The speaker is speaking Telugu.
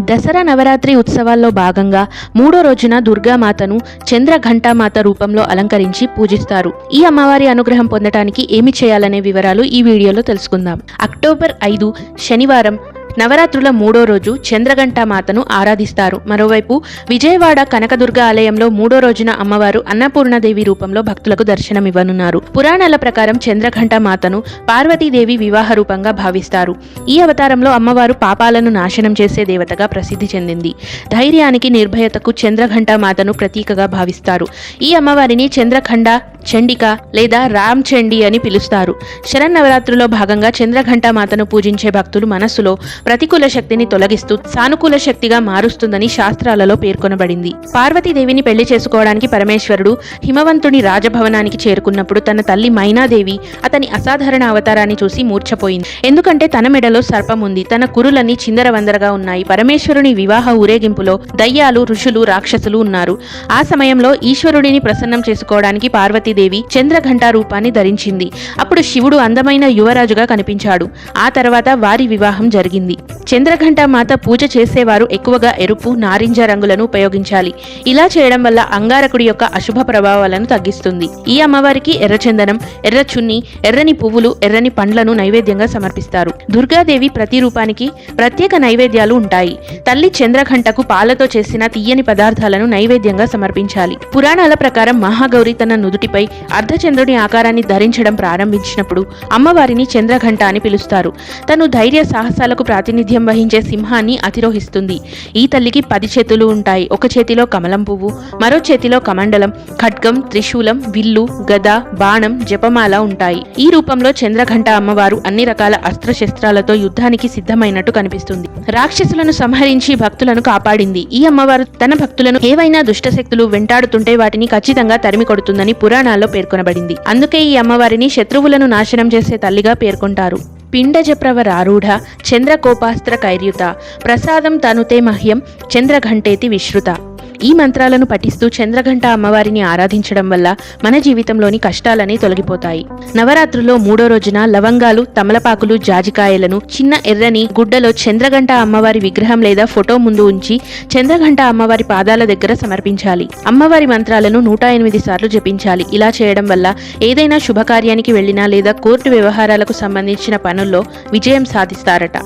దసరా నవరాత్రి ఉత్సవాల్లో భాగంగా మూడో రోజున దుర్గామాతను చంద్రఘంటామాత రూపంలో అలంకరించి పూజిస్తారు. ఈ అమ్మవారి అనుగ్రహం పొందటానికి ఏమి చేయాలనే వివరాలు ఈ వీడియోలో తెలుసుకుందాం. అక్టోబర్ ఐదు శనివారం నవరాత్రుల మూడో రోజు చంద్రఘంట మాతను ఆరాధిస్తారు. మరోవైపు విజయవాడ కనకదుర్గ ఆలయంలో మూడో రోజున అమ్మవారు అన్నపూర్ణదేవి రూపంలో భక్తులకు దర్శనమివ్వనున్నారు. పురాణాల ప్రకారం చంద్రఘంట మాతను పార్వతీదేవి వివాహ రూపంగా భావిస్తారు. ఈ అవతారంలో అమ్మవారు పాపాలను నాశనం చేసే దేవతగా ప్రసిద్ధి చెందింది. ధైర్యానికి నిర్భయతకు చంద్రఘంట మాతను ప్రతీకగా భావిస్తారు. ఈ అమ్మవారిని చంద్రఖండ చండిక లేదా రామ్ చండి అని పిలుస్తారు. శరన్నవరాత్రులో భాగంగా చంద్రఘంట మాతను పూజించే భక్తులు మనస్సులో ప్రతికూల శక్తిని తొలగిస్తూ సానుకూల శక్తిగా మారుస్తుందని శాస్త్రాలలో పేర్కొనబడింది. పార్వతీదేవిని పెళ్ళి చేసుకోవడానికి పరమేశ్వరుడు హిమవంతుని రాజభవనానికి చేరుకున్నప్పుడు తన తల్లి మైనాదేవి అతని అసాధారణ అవతారాన్ని చూసి మూర్ఛపోయింది. ఎందుకంటే తన మెడలో సర్పం ఉంది. తన కురులన్నీ చిందరవందరగా ఉన్నాయి. పరమేశ్వరుని వివాహ ఊరేగింపులో దయ్యాలు ఋషులు రాక్షసులు ఉన్నారు. ఆ సమయంలో ఈశ్వరుడిని ప్రసన్నం చేసుకోవడానికి పార్వతీదేవి చంద్రఘంటా రూపాన్ని ధరించింది. అప్పుడు శివుడు అందమైన యువరాజుగా కనిపించాడు. ఆ తర్వాత వారి వివాహం జరిగింది. చంద్రఘంట మాత పూజ చేసేవారు ఎక్కువగా ఎరుపు నారింజ రంగులను ఉపయోగించాలి. ఇలా చేయడం వల్ల అంగారకుడి యొక్క అశుభ ప్రభావాలను తగ్గిస్తుంది. ఈ అమ్మవారికి ఎర్రచందనం ఎర్ర చున్ని ఎర్రని పువ్వులు ఎర్రని పండ్లను నైవేద్యంగా సమర్పిస్తారు. దుర్గాదేవి ప్రతి రూపానికి ప్రత్యేక నైవేద్యాలు ఉంటాయి. తల్లి చంద్రఘంటకు పాలతో చేసిన తీయని పదార్థాలను నైవేద్యంగా సమర్పించాలి. పురాణాల ప్రకారం మహాగౌరి తన నుదుటిపై అర్ధచంద్రుని ఆకారాన్ని ధరించడం ప్రారంభించినప్పుడు అమ్మవారిని చంద్రఘంట అని పిలుస్తారు. తను ధైర్య సాహసాలకు ప్రాతినిధ్యం వహించే సింహాన్ని అతిరోహిస్తుంది ఈ తల్లికి పది చేతులు ఉంటాయి. ఒక చేతిలో కమలం పువ్వు మరో చేతిలో కమండలం ఖడ్గం త్రిశూలం విల్లు గద బాణం జపమాల ఉంటాయి. ఈ రూపంలో చంద్రఘంట అమ్మవారు అన్ని రకాల అస్త్రశస్త్రాలతో యుద్ధానికి సిద్ధమైనట్టు కనిపిస్తుంది. రాక్షసులను సంహరించి భక్తులను కాపాడింది. ఈ అమ్మవారు తన భక్తులను ఏవైనా దుష్టశక్తులు వెంటాడుతుంటే వాటిని ఖచ్చితంగా తరిమి కొడుతుందని పురాణాల్లో పేర్కొనబడింది. అందుకే ఈ అమ్మవారిని శత్రువులను నాశనం చేసే తల్లిగా పేర్కొంటారు. పిండజప్రవరారూఢ చంద్రకోపాస్త్ర కైర్యుత ప్రసాదం తనుతే మహ్యం చంద్రఘంటేతి విశ్రుత. ఈ మంత్రాలను పఠిస్తూ చంద్రఘంట అమ్మవారిని ఆరాధించడం వల్ల మన జీవితంలోని కష్టాలని తొలగిపోతాయి. నవరాత్రుల్లో మూడో రోజున లవంగాలు తమలపాకులు జాజికాయలను చిన్న ఎర్రని గుడ్డలో చంద్రఘంట అమ్మవారి విగ్రహం లేదా ఫోటో ముందు ఉంచి చంద్రఘంట అమ్మవారి పాదాల దగ్గర సమర్పించాలి. అమ్మవారి మంత్రాలను నూట ఎనిమిది సార్లు జపించాలి. ఇలా చేయడం వల్ల ఏదైనా శుభకార్యానికి వెళ్ళినా లేదా కోర్టు వ్యవహారాలకు సంబంధించిన పనుల్లో విజయం సాధిస్తారట.